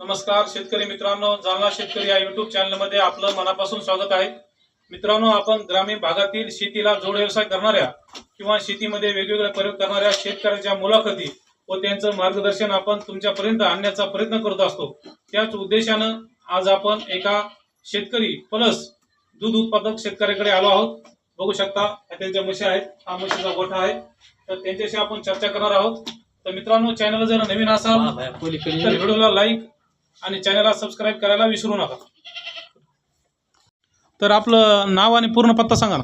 नमस्कार शेतकरी मित्रांनो. जालना शेतकरी या युट्यूब चॅनलमध्ये आपलं मनापासून स्वागत आहे. मित्रांनो आपण ग्रामीण भागातील शेतीला जोड व्यवसाय करणाऱ्या किंवा शेतीमध्ये वेगवेगळे प्रयोग करणाऱ्या शेतकऱ्यांच्या मुलाखती व त्यांचं मार्गदर्शन आपण तुमच्यापर्यंत आणण्याचा प्रयत्न करत असतो. त्याच उद्देशानं आज आपण एका शेतकरी प्लस दूध उत्पादक शेतकऱ्याकडे आलो आहोत. बघू शकता त्यांच्या म्हशी आहेत हा म्हशीचा गोठा आहे. तर त्यांच्याशी आपण चर्चा करणार आहोत. तर मित्रांनो चॅनल जर नवीन असाल तर व्हिडिओला लाईक आणि चॅनलला सबस्क्राईब करायला विसरू नका. तर आपलं नाव आणि पूर्ण पत्ता सांगा ना.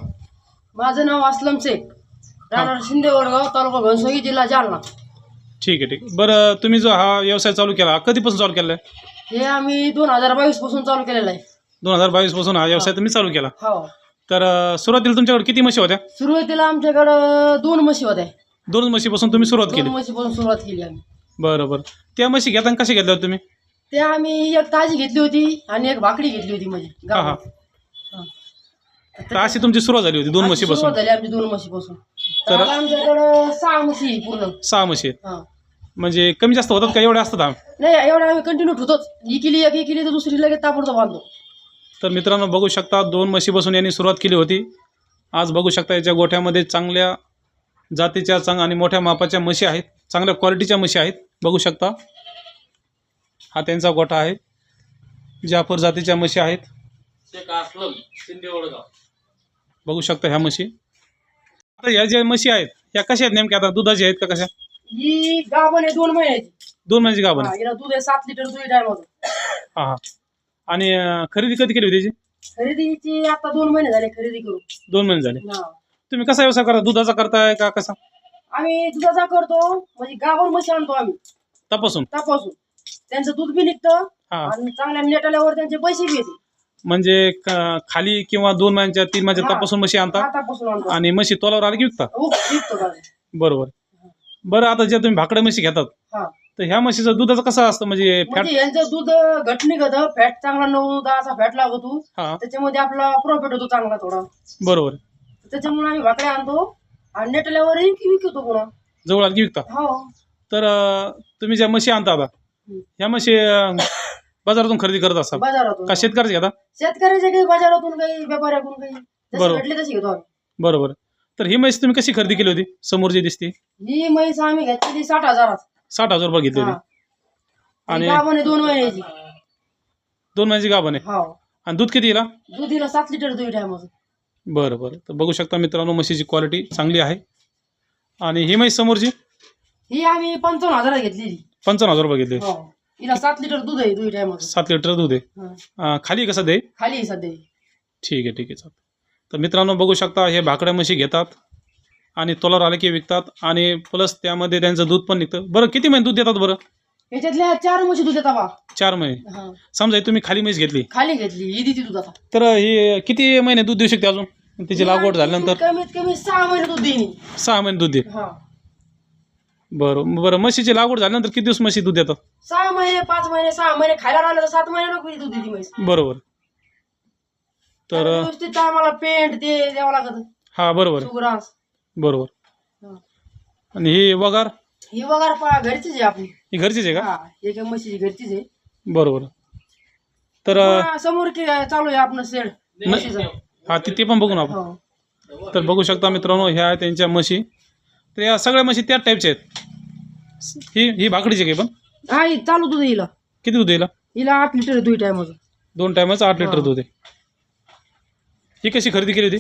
माझं नाव असलम शेख. राहणार शिंदे वडगाव तालुका घनसोली जिल्हा जालना. ठीक आहे ठीक. आहे बरं तुम्ही जो हा व्यवसाय चालू केला कधीपासून चालू केला आहे हे आम्ही दोन हजार बावीसपासून चालू केलेलं आहे. दोन हजार बावीसपासून हा व्यवसाय तुम्ही चालू केला. हो. तर अं, सुरुवातीला तुमच्याकडे किती म्हशी होत्या? सुरुवातीला आमच्याकडं दोन म्हशी होत्या. दोन म्हशीपासून तुम्ही सुरुवात दोन केली. म्हशीपासून सुरुवात केली आम्ही. बरं बरं. त्या म्हशी घेताना कशा घेतल्या होत्या तुम्ही? ते आम्ही एक ताजी घेतली होती आणि एक भाकडी घेतली होती म्हणजे हा हा. गावात. तर अशी तुमची सुरुवात झाली होती दोन अशी म्हशीपासून सुरुवात झाली आमची दोन म्हशीपासून तर- तर आता आमच्याकडं सहा म्हशी आहे पूर्ण. सहा म्हशी हा. म्हणजे कमी जास्त होतात का एवढ्या असतात हा? नाही एवढा आम्ही कंटिन्यू ठेवतोच. ही केली एक ही केली तर दुसरी लगेच ताबडतोब बांधतो तर मित्रांनो बघू शकता दोन म्हशीपासून यांनी सुरुवात केली होती. आज बघू शकता याच्या गोठ्यामध्ये चांगल्या जातीच्या चांग आणि मोठ्या मापाच्या म्हशी आहेत. चांगल्या क्वालिटीच्या म्हशी आहेत. बघू शकता. हा त्यांचा गोठा आहे. जाफर जातीच्या म्हशी आहेत. बघू शकता ह्या म्हशी. आता ह्या ज्या म्हशी आहेत ह्या कशा आहेत नेमक्या? आता दुधाच्या आहेत का कशा? ही गाभण आहे दोन महिन्याची दोन महिन्याची गाभण हा, आहे. हिला दूध आहे सात लिटर दूध टायमाचं हा हा. आणि अं, खरेदी कधी केली होती त्याची? खरेदीची आता दोन महिने झाले खरेदी करू दोन महिने झाले. हा. तुम्ही कसा व्यवसाय करा दुधाचा करताय का कसा? आम्ही दुधाचा करतो म्हणजे गावावर म्हशी आणतो आम्ही. तपासून. तपासून. त्यांचं दूध बी निघतं हा. आणि चांगल्या नेट आल्यावर त्यांचे पैसे बी येते. म्हणजे क- खाली किंवा दोन महिन्याच्या तीन महिन्याच्या हा. तपासून म्हशी आणता? हा, तपासून आणतो. आणि म्हशी तोलावर आली की विकता? उफ, विकतो का? बरोबर. बरं आता जे तुम्ही भाकड्या म्हशी घेतात हा. तर ह्या म्हशीचं दुधाचं कसं असतं? म्हणजे फॅट म्हणजे यांचं दूध घट निघत फॅट चांगला नऊ दहाचा फॅट लागतो. हा. त्याच्यामध्ये आपला प्रॉफिट होतो चांगला थोडा. बरोबर. त्याच्यामुळे आम्ही भाकड्या आणतो आणि नेट आल्यावरही विकतो पुन्हा. जवळ आली की विकता? हो. तर अं, तुम्ही ज्या म्हशी आणता आता ह्या म्हशी अं, बाजारातून खरेदी करत असाल बाजारातून. का शेतकऱ्याचे घेता शेतकऱ्याचे काही बाजारातून काही व्यापाऱ्याकडून काही? जसे बरोबर. भेटले तसे घेतो आम्ही. बरोबर. तर ही म्हैस तुम्ही कशी खरेदी केली होती? समोर जी दिसते. ही म्हैस आम्ही घेतलेली साठ हजारात. साठ हजार रुपये घेतली. होती. आणि गावाने दोन महिन्याची. दोन महिन्याची गाभण आहे. हो. आणि दूध किती येईल दुधीला सात लिटर दूध टायमाचं. बरं बरं. तर बघू शकता मित्रांनो म्हशीची क्वालिटी चांगली आहे. आणि ही म्हैस समोरची? ही आम्ही पंचावन्न हजारात घेतलेली. पंचावन्न हजार रुपये घेतली. हो. हिला सात लिटर दूध आहे टायमाचं सात लिटर दूध आहे. अं, खाली कसं दे खाली आहे सध्या. ही. ठीक आहे ठीक आहे तर मित्रांनो बघू शकता हे भाकड्या म्हशी घेतात आणि तोलावर आले की विकतात आणि प्लस त्यामध्ये त्यांचं दूध पण निघतं. बरं किती महिने दूध देतात बरं? याच्यातल्या चार म्हशी दूध येतात बा. चार महिने. हा. समजा ही तुम्ही खाली म्हैस घेतली. खाली घेतली. ही देते दूध आता. तर ही किती महिने दूध देऊ शकते अजून? तिची लागवड झाल्यानंतर? कमीत कमी सहा महिने दूध देईन. सहा महिने दूध दे. हा. बरं बरं म्हशीची लागवड झाल्यानंतर किती दिवस म्हशी दूध देतात? सहा महिने पाच महिने सहा महिने खायला राहिलं तर सात महिने नको दूध देते म्हैस. बरोबर. तर व्यवस्थित टायमाला पेंट ते द्यावं लागत. हा बरोबर. सुग्रास. बरोबर. हा. आणि ही वगार? ही वगैरे घरचीच आहे आपली. ही घरचीच आहे का? हा एक म्हशीची घरचीच आहे. बरोबर. तर समोर की चालू आहे शेड म्हशीचं. हा ती ते पण बघू ना आपण. हो. तर बघू शकता मित्रांनो ह्या त्यांच्या म्हशी. तर या सगळ्या म्हशी त्याच टाईपच्या आहेत. ही ही भाकडीची काही पण? हा ही चालू दूध हिला. किती दूध येईल हिला? आठ लिटर दूध टायमाचं. दोन टायमाचं आठ लिटर. दूध आहे. ही कशी खरेदी केली होती?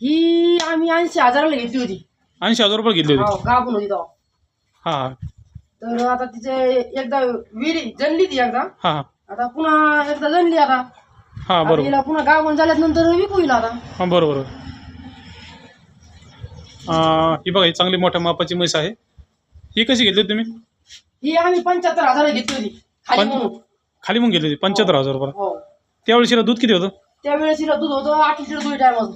ही आम्ही ऐंशी हजाराला घेतली होती. ऐंशी हजार रुपये घेतली होती. हो गाभून होती तेव्हा. हा तर आता तिचे एकदा विहिरी जनली ती एकदा. हा हा. आता पुन्हा एकदा जनली आता. हा बरोबर. हिला पुन्हा गाभून झाल्यानंतर विकू हिला आता. हा बरोबर. ही बघा ही चांगली मोठ्या मापाची म्हैस आहे. ही कशी घेतली होती तुम्ही? ही आम्ही पंच्याहत्तर हजाराला घेतली होती खाली पण- म्हणून. खाली मग घेतली होती पंच्याहत्तर हजार रुपये हो. त्यावेळेस हिला दूध किती होतं? त्यावेळेस हिला दूध होतं आठ लिटर दूध टायमाचं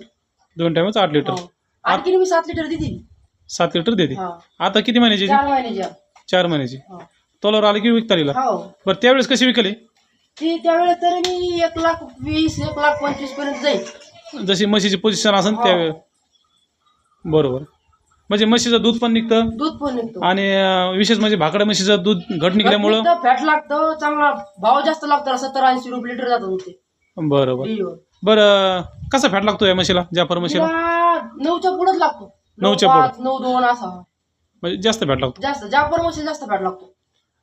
दोन टायमाचं आठ लिटर. हो. आणखी मी सात लिटर दिली सात लिटर देते. हा. आता किती महिन्याची चार महिन्याची आहे. चार महिन्याची. हो. तोलावर आली की विकता येईल हो. बरं त्यावेळेस कशी विकली? ती त्यावेळेस तरी मी एक लाख वीस एक लाख पंचवीसपर्यंत जाईल. जशी म्हशीची पोझिशन असेल. त्यावेळेस. बरोबर. म्हणजे म्हशीचं दूध पण निघतं? दूध पण निघतो. आणि अं, विशेष म्हणजे भाकड्या म्हशीचं दूध घट निघल्यामुळं? फॅट लागतं चांगला भाव जास्त लागतो सत्तर ऐंशी रुपये लिटर जातं दूध ते. बरं कसा फॅट लागतो या म्हशीला जाफर म्हशीला? तिला नऊच्या पुढेच लागतो. नऊ नऊच्या पाच, नऊ दोन असा. म्हणजे जास्त फॅट लागतो. जास्त जापर मशीन जास्त फॅट लागतो.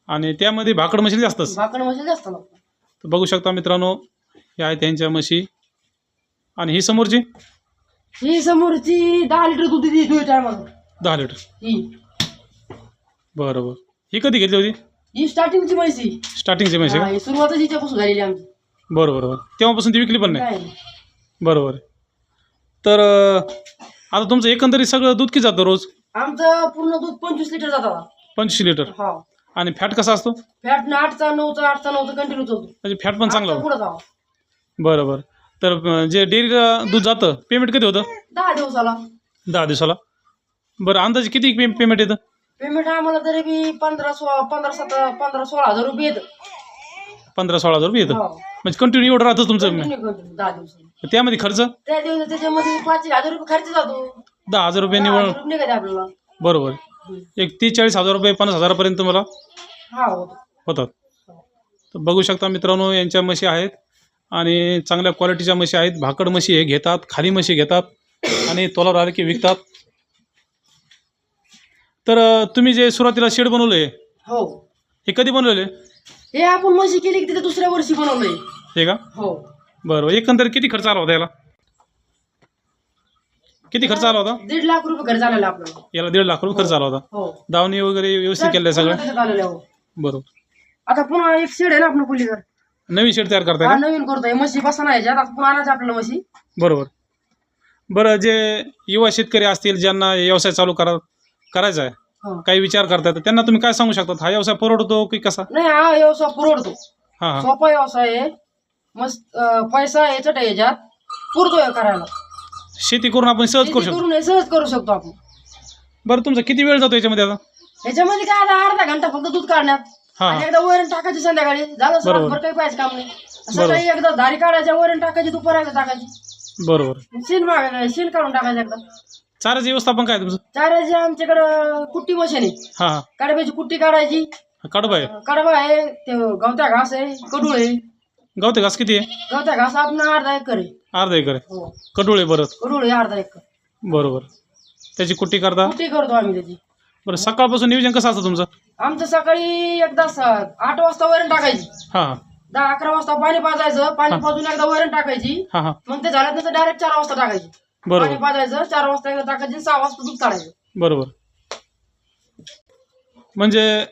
आणि त्यामध्ये भाकड म्हशीला जास्तच. भाकड मशीन जास्त लागतो. तर बघू शकता मित्रांनो हे आहेत त्यांच्या म्हशी. आणि ही समोरची? ही समोरची दहा लिटर दूध देते दोन टायमाला. दहा लिटर. ही. बरं बरं ही कधी घेतली होती? ही स्टार्टिंगची म्हशी. स्टार्टिंगची का? ही सुरुवातच हिच्यापासून झालेली आमची. बरं बरं बरं तेव्हापासून ती विकली पण नाही? काय. बरोबर. तर अं, आता तुमचं एकंदरीत सगळं दूध किती जातं रोज? आमचं पूर्ण दूध पंचवीस लिटर जातात पंचवीस लिटर. हा. आणि फॅट कसा असतो? फॅट आठचा नऊचा आठचा नऊचा कंटिन्यू चालतो म्हणजे फॅट पण चांगला पुढे जावा. बरं बरं तर जे डेअरीला दूध जातं पेमेंट कधी होतं? दहा दिवसाला. दहा दिवसाला. बरं अंदाजे किती पे पेमेंट येतं? पेमेंट आम्हाला तरी बी पंधरा सोळा पंधरा सतरा पंधरा सोळा हजार रुपये येतं. पंधरा सोळा हजार रुपये येतं? हो. म्हणजे कंटिन्यू एवढं राहतं तुमचं? दहा दिवसाला. त्यामध्ये खर्च? त्या त्याच्यामध्ये पाच हजार रुपये खर्च जातो. दहा हजार रुपये निवड आपल्याला. बरोबर. एक तीस चाळीस हजार रुपये पन्नास हजारापर्यंत तुम्हाला हा होतो. होतात. तर बघू शकता मित्रांनो यांच्या म्हशी आहेत. आणि चांगल्या क्वालिटीच्या म्हशी आहेत. भाकड म्हशी हे घेतात खाली म्हशी घेतात आणि तोलावर आले की विकतात. तर अं, तुम्ही जे सुरुवातीला शेड बनवले हो. हे कधी बनवले हे आपण म्हशी केली की तिथे दुसऱ्या वर्षी बनवलंय. हे का? हो. बरं बरं एकंदर किती खर्च आला होता याला? किती खर्च आला होता? दीड लाख रुपये खर्च आलेला आपल्याला याला दीड लाख रुपये खर्च आला होता. हो. दावणी वगैरे व्यवस्थित केलं सगळं त्याच्यात आलेलं आहे, हो. बरोबर. आता पुन्हा एक शेड आहे ना आपलं पुलीवर नवीन शेड तयार करताय हा नवीन करतोय. म्हशी बसा नाही आता पुन्हा आणायचं आपल्याला म्हशी. बरोबर. बरं जे युवा शेतकरी असतील ज्यांना व्यवसाय चालू करा करायचा आहे हो. काही विचार करतात त्यांना तुम्ही काय सांगू शकता हा व्यवसाय परवडतो की कसा? नाही हा व्यवसाय पुरवडतो. हां हां. सोपा व्यवसाय आहे. मस्त अं, पैसा याच्यात आहे याच्यात. पुरतोय करायला. शेती करून आपण सहज करू शेती शकतो. करून हे सहज करू शकतो आपण. बरं तुमचा किती वेळ जातो याच्यामध्ये आता? याच्यामध्ये काय आता अर्धा घंटा फक्त दूध काढण्यात. हां. आणि एकदा वरण टाकायची संध्याकाळी. झालं सर बरोबर. बरं काही पाहिजे काम नाही. सकाळी एकदा धारी काढायच्या वरण टाकायची दुपार एकदा टाकायची. बरोबर. शेण मागायला शेण काढून टाकायचं एकदा. चाराचं व्यवस्थापन काय तुमचं? चाराची आमच्याकडं कुट्टी मशीन आहे. हां हां. कडब्याची कुट्टी काढायची. कडबा आहे. कडबा आहे ते गवत्या घास आहे कडूळ आहे. गावते घास किती आहे? गवत्या घास आपण अर्धा एकर आहे. अर्धा एकर आहे. हो. कडुळ आहे बरं. कडूळ आहे अर्धा एकर. बरोबर. त्याची कुट्टी करता? कुट्टी करतो आम्ही त्याची. बरं सकाळपासून नियोजन कसं असतं तुमचं? आमचं सकाळी एकदा स- आठ वाजता वरण टाकायची. हां. दहा अकरा वाजता पाणी पाजायचं पाणी हा. पाजून एकदा वरण टाकायची. हां हां. मग ते झाल्यानंतर डायरेक्ट चार वाजता टाकायची. पाणी बरोबर पाजायचं चार वाजता एकदा टाकायची सहा वाजता दूध काढायचं. बरोबर. म्हणजे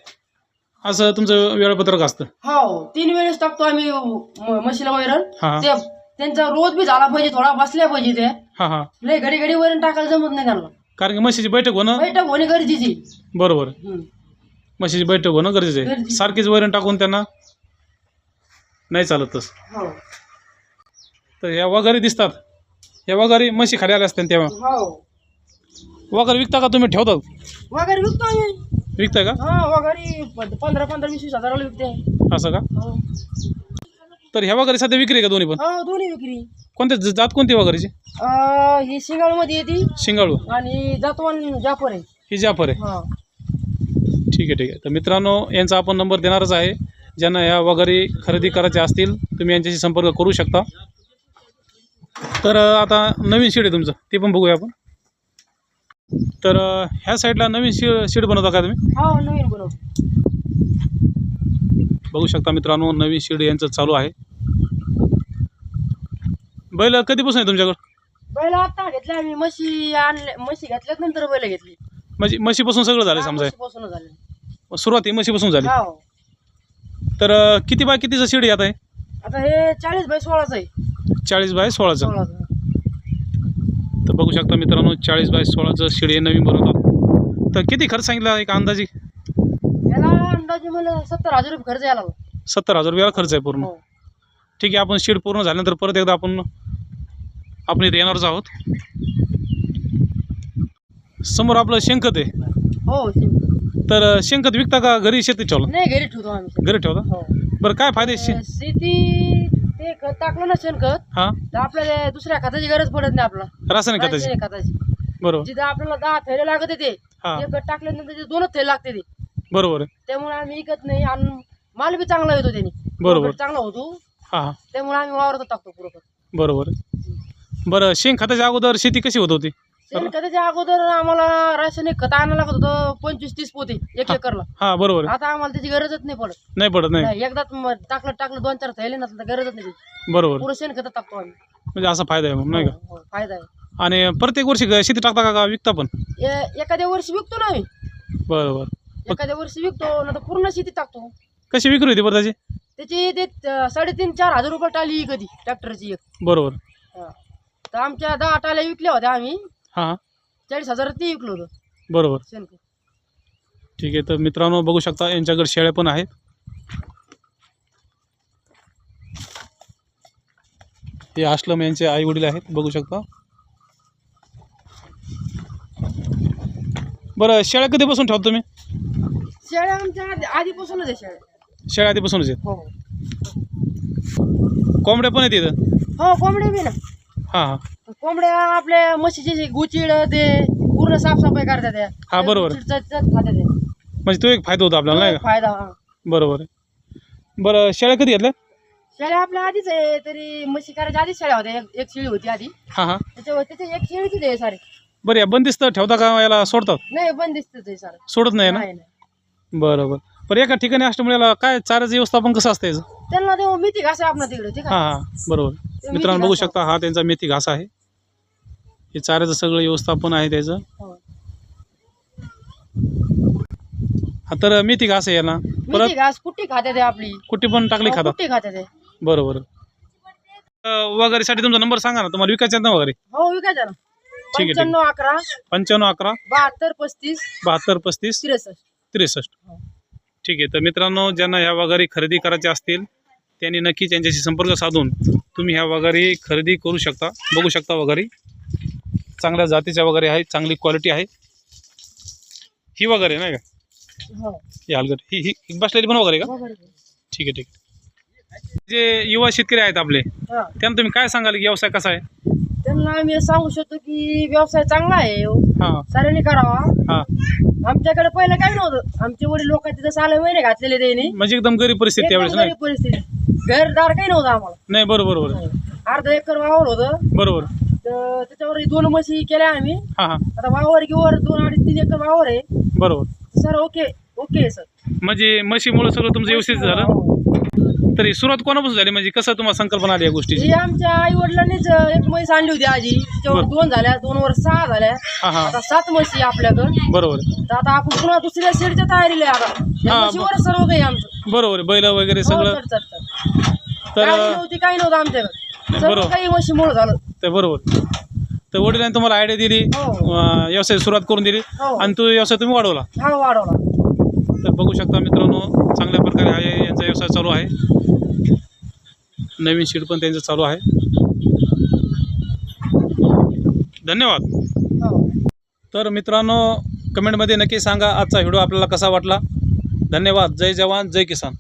असं तुमचं वेळापत्रक असतं. हो तीन वेळेस टाकतो आम्ही म- म्हशीला वैरण. हां. ते त्यांचा रोज बी झाला पाहिजे थोडा बसल्या पाहिजे ते. हां हां. लय घडी घडी वैरण टाकायला जमत नाही त्यांना. कारण की म्हशीची बैठक होणं बैठक होणे गरजेची. बरोबर. हम्म. म्हशीची बैठक होणं गरजेचं आहे. गरजेचं. सारखीच वैरण टाकून त्यांना नाही चालत तसं. हो. तर या वगैरे दिसतात. या वगैरे म्हशी खाली आल्या असतात तेव्हा. हो. वगैरे विकता का तुम्ही? ठेवतात वगैरे विकतो आम्ही. विकताय का? हा वगैरे प- पंधरा पंधरा वीस वीस हजाराला विकते. असं का? हो. तर ह्या वगैरे सध्या विक्री आहे का दोन्ही पण? हो दोन्ही विक्री. कोणत्या ज- जात कोणती वगैरेची अं, ही शिंगाळमध्ये येते. शिंगाळू. आणि जातवान जापर आहे. ही जाफर आहे. हा. ठीक आहे ठीक आहे. तर मित्रांनो यांचा आपण नंबर देणारच आहे. ज्यांना या वगैरे खरेदी करायचे असतील तुम्ही यांच्याशी संपर्क करू शकता. तर आता नवीन शेड आहे तुमचं. ते पण बघूया आपण. तर ह्या साईडला नवीन शे शेड बनवता का तुम्ही? हा नवीन बनवतो. बघू शकता मित्रांनो नवीन शेड यांचं चालू आहे. बैल कधीपासून आहे तुमच्याकडं? बैल आता घेतले आम्ही म्हशी आणले म्हशी घेतल्यात नंतर बैल घेतली. म्हणजे म्हशीपासून सगळं झालं समजा. पासून झाले सुरुवात ही म्हशीपासून झाली. हा तर अं, किती बाय कितीचं शेड येत आहे आता हे? चाळीस बाय सोळाच आहे. चाळीस बाय सोळाचं. सोळाचं. तर बघू शकता मित्रांनो चाळीस बाय सोळाचं शिडी नवीन बनवतात तर किती खर्च सांगितला एक अंदाजे? याला अंदाजे मला सत्तर हजार रुपये खर्च यायला. सत्तर हजार रुपयाला खर्च आहे पूर्ण. हो. ठीक आहे आपण शेड पूर्ण झाल्यानंतर परत एकदा आपण आपण इथे येणारच आहोत. समोर आपलं शेंकत आहे. हो तर शेंकत विकता का घरी शेतीत ठेवलं? नाही घरी ठेवतो आम्ही घरी ठेवता? हो. बरं काय फायदे शे शेती ते खत टाकलं ना शेणखत हां? तर आपल्याला दुसऱ्या खताची गरज पडत नाही आपला. रासायनिक खताची रासायनिक खताची? बरोबर. जिथं आपल्याला दहा थैले लागत ते हा. गट टाकल्यानंतर ते दोनच थैले लागते ते. बरोबर आहे. त्यामुळे आम्ही विकत नाही आणि माल बी चांगला येतो त्यांनी. बरोबर. चांगला होतो. हा हा. त्यामुळे आम्ही वावरत टाकतो पुरं बरोबर आहे. बरं शेण खताच्या अगोदर शेती कशी होत होती? शेणखताच्या अगोदर आम्हाला रासायनिक खत आणायला लागत होतं पंचवीस तीस पोते एक एकरला. हा बरोबर आहे. आता आम्हाला त्याची गरजच नाही पडत. नाही पडत नाही. नाही, एकदाच म- टाकलं टाकलं दोन चार थैले नसलं तर गरजच नाही त्याची. बरोबर. पुरं शेणखत टाकतो आम्ही. म्हणजे असा फायदा आहे मग नाही का? हो, हो, फायदा आहे. आणि प्रत्येक वर्षी ग- शेती टाकता का का विकता पण? ए- एखाद्या वर्षी विकतो ना आम्ही. बरोबर. एखाद्या वर्षी विकतो ना तर पूर्ण शेती टाकतो. कशी विक्री होती बरं त्याची? त्याची ते अं, साडेतीन चार हजार रुपये टाली कधी ट्रॅक्टरची एक. बरोबर. हा. तर आमच्या दहा टाल्या विकल्या होत्या आम्ही. हां. चाळीस हजार ती विकलो होतं. बरोबर. शेणखत. ठीक आहे तर मित्रांनो बघू शकता यांच्याकडे शेळ्या पण आहेत. हे आश्रम यांचे आई वडील आहेत बघू शकता. बरं शेळ्या कधीपासून ठेवता तुम्ही? शेळ्या आमच्या आधी- आधीपासूनच आहे शेळ्या. शेळ्या आधीपासूनच आहेत. हो. कोंबड्या पण आहेत इथं? हो कोंबड्या बी ना. हां हां. कोंबड्या आपल्या म्हशीचे गुचिड ते पूर्ण साफसफाई करतात त्या हा, बरोबर. खातात ते. म्हणजे तो एक फायदा होतो आपल्याला नाही का? फायदा हा. बरोबर आहे. बरं शेळ्या कधी घेतल्या शेळ्या आपल्या आधीच आहे तरी म्हशी करायच्या आधीच शेळ्या होत्या. एक- एक शेळी होती आधी. हां हां. त्याच्यावर त्याच्या एक शेळीची दे सारे. बरं या बंदिस्त ठेवता का याला सोडतात? नाही बंद दिसत ते सारं. सोडत नाही ना? नाही नाही. बरं एका ठिकाणी असल्यामुळे याला काय चाराचं व्यवस्थापन कसं असतं याचं? त्यांना देऊ मिठी घास आहे आपला तिकडे ठीक आहे? हां बरोबर. मित्रांनो बघू शकता हा त्यांचा मेथी घास आहे. हे चाऱ्याचं सगळं व्यवस्थापन आहे त्याचं. हो. हा तर मेथी घास आहे याला परत घास कुट्टी खाते ते आपली? कुठे पण टाकली हो, खाते. ते? बरोबर वगैरेसाठी तुमचा नंबर सांगा ना. तुम्हाला विकायचा आहे ना वगैरे? हो विकायचं ना. ठीक आहे. पंच्याण्णव अकरा पंच्याण्णव अकरा बहात्तर पस्तीस बहात्तर पस्तीस त्रेसष्ट. त्रेसष्ट. हो. ठीक आहे. तर मित्रांनो ज्यांना ह्या वगारी खरेदी करायच्या असतील त्यांनी नक्कीच यांच्याशी संपर्क साधून तुम्ही ह्या वगारी खरेदी करू शकता बघू शकता वगारी. चांगल्या जातीच्या वगैरे आहेत चांगली क्वालिटी आहे. ही वगैरे नाही का? हो. ही हलगट. ही ही ही बसलेली पण वगैरे का? आहे. ठीक आहे ठीक आहे. जे युवा शेतकरी आहेत आपले हा. त्यांना तुम्ही काय सांगाल? की व्यवसाय कसा आहे? त्यांना आम्ही सांगू शकतो की व्यवसाय चांगला आहे हो. हां. साऱ्यांनी करावा. हां. आमच्याकडे पहिलं काही नव्हतं? आमचे वडील लोक तिथं साले महिने घातलेले त्यांनी. म्हणजे एकदम गरीब परिस्थिती त्यावेळेस गरीब परिस्थिती. घरदार काही नव्हतं आम्हाला. नाही बरोबर बरोबर. अर्धा एकर वावर होतं. बरोबर. तर त्याच्यावर दोन म्हशी केल्या आम्ही. हां हां. आता वावर गिवर दोन अडीच तीन एकर वावर आहे. बरोबर. Sir okay okay sir. म्हणजे म्हशीमुळे सगळं तुमचं व्यवस्थित झालं? हो. तरी सुरुवात कोणापासून झाली? म्हणजे कसं तुम्हाला संकल्पना आली या गोष्टीची? ही आमच्या आई वडिलांनीच एक म्हैस आणली होती आजी. त्याच्यावर बरं. दोन झाल्या दोन वर सहा झाल्या. हां हां. आता सात म्हशी आपल्याकडं. बरोबर. तर आता आपण पुन्हा दुसऱ्या शेडच्या तयारीला आहे आता. या हा, म्हशीवर सर्व काही आमचं. बरोबर. बैल वगैरे हो, सगळं. Sir, sir, sir. तर गाडी नव्हती काही नव्हतं आमच्याकडे. सर्व बरोबर. काही म्हशीमुळे झालं. ते बरोबर. तर वडिलांनी तुम्हाला आयडिया दिली. हो. अं, व्यवसाय सुरुवात करून दिली. हो. आणि तो व्यवसाय तुम्ही वाढवला. हा वाढवला. तर बघू शकता मित्रांनो चांगल्या प्रकारे हा यांचा व्यवसाय चालू आहे. नवीन शीट पण त्यांचं चालू आहे. धन्यवाद. हो. तर मित्रांनो कमेंटमध्ये नक्की सांगा आजचा व्हिडिओ आपल्याला कसा वाटला. धन्यवाद. जय जवान जय किसान.